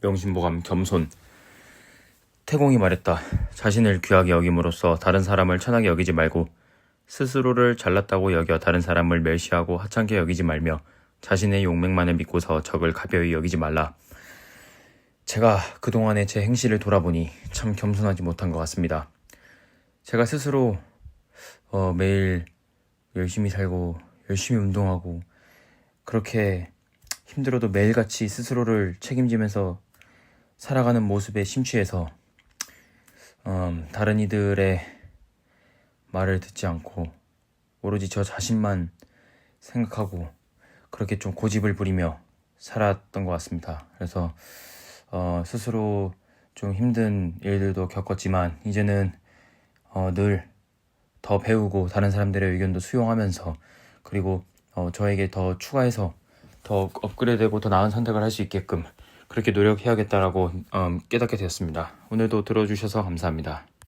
명심보감 겸손. 태공이 말했다. 자신을 귀하게 여김으로써 다른 사람을 천하게 여기지 말고 스스로를 잘났다고 여겨 다른 사람을 멸시하고 하찮게 여기지 말며 자신의 용맹만을 믿고서 적을 가벼이 여기지 말라. 제가 그동안의 제 행실을 돌아보니 참 겸손하지 못한 것 같습니다. 제가 스스로 어, 매일 열심히 살고 열심히 운동하고 그렇게 힘들어도 매일같이 스스로를 책임지면서 살아가는 모습에 심취해서 음, 다른 이들의 말을 듣지 않고 오로지 저 자신만 생각하고 그렇게 좀 고집을 부리며 살았던 것 같습니다. 그래서 어, 스스로 좀 힘든 일들도 겪었지만 이제는 어, 늘 더 배우고 다른 사람들의 의견도 수용하면서 그리고 어, 저에게 더 추가해서 더 업그레이드되고 더 나은 선택을 할 수 있게끔 그렇게 노력해야겠다라고 음, 깨닫게 되었습니다. 오늘도 들어주셔서 감사합니다.